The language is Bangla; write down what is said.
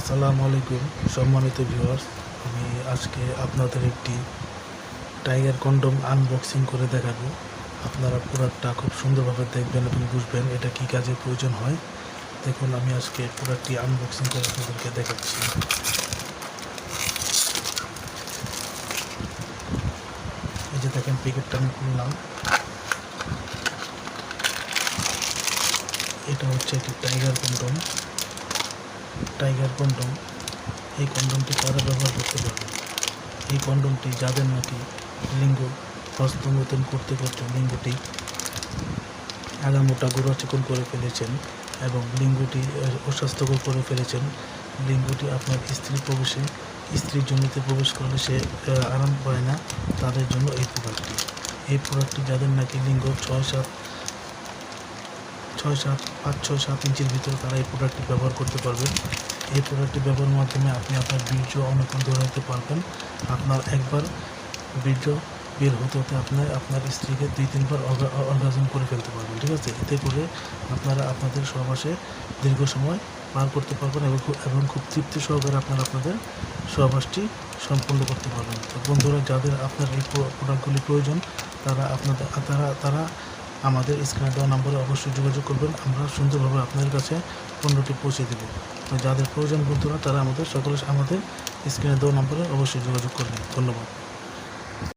আসসালামু আলাইকুম, সম্মানিত ভিউয়ার্স আমি আজকে আপনাদের একটি টাইগার কন্ডম আনবক্সিং করে দেখাবো। আপনারা প্রোডাক্টটা খুব সুন্দরভাবে দেখবেন এবং বুঝবেন এটা কি কাজে প্রয়োজন হয়। দেখুন, আমি আজকে প্রোডাক্টটি আনবক্সিং করে আপনাদেরকে দেখাচ্ছি। এই যে দেখেন প্যাকেটটা আমি খুললাম। এটা হচ্ছে একটি টাইগার কন্ডম টাইগার কন্ডম, এই কন্ডমটি কারা ব্যবহার করতে পারবে। এই কন্ডমটি যাদের নাকি লিঙ্গ হস্তমতন করতে করতে লিঙ্গটি আগামোটা গোড়া চিকন করে ফেলেছেন এবং লিঙ্গটি অস্বাস্থ্যকর করে ফেলেছেন, লিঙ্গটি আপনার স্ত্রী প্রবেশে, স্ত্রীর জমিতে প্রবেশ করলে সে আরাম পায় না, তাদের জন্য এই প্রোডাক্টটি। এই প্রোডাক্টটি যাদের নাকি লিঙ্গ ছয় সাত ছয় সাত পাঁচ ছয় সাত ইঞ্চির ভিতরে তারা এই প্রোডাক্টটি ব্যবহার করতে পারবেন এই প্রোডাক্টটি ব্যবহারের মাধ্যমে আপনি আপনার বীর্য অনেকক্ষণ ধরে রাখতে পারবেন। আপনার একবার বীর্য বের হতে হতে আপনার আপনার স্ত্রীকে দুই, তিনবার অর্গাজম করে ফেলতে পারবেন, ঠিক আছে? এতে করে আপনারা আপনাদের সহবাসে দীর্ঘ সময় পার করতে পারবেন এবং খুব এবং খুব তৃপ্তি সহকারে আপনারা আপনাদের সহবাসটি সম্পূর্ণ করতে পারবেন। তো বন্ধুরা, যাদের আপনার এই প্রোডাক্টগুলি প্রয়োজন, তারা আপনাদের, তারা তারা আমাদের স্ক্রিনে দেওয়া নম্বরে অবশ্যই যোগাযোগ করবেন। আমরা সুন্দরভাবে আপনাদের কাছে পণ্যটি পৌঁছে দেব। যাদের প্রয়োজন বন্ধুরা, তারা আমাদের সকলে আমাদের স্ক্রিনে দেওয়া নম্বরে অবশ্যই যোগাযোগ করবেন। ধন্যবাদ।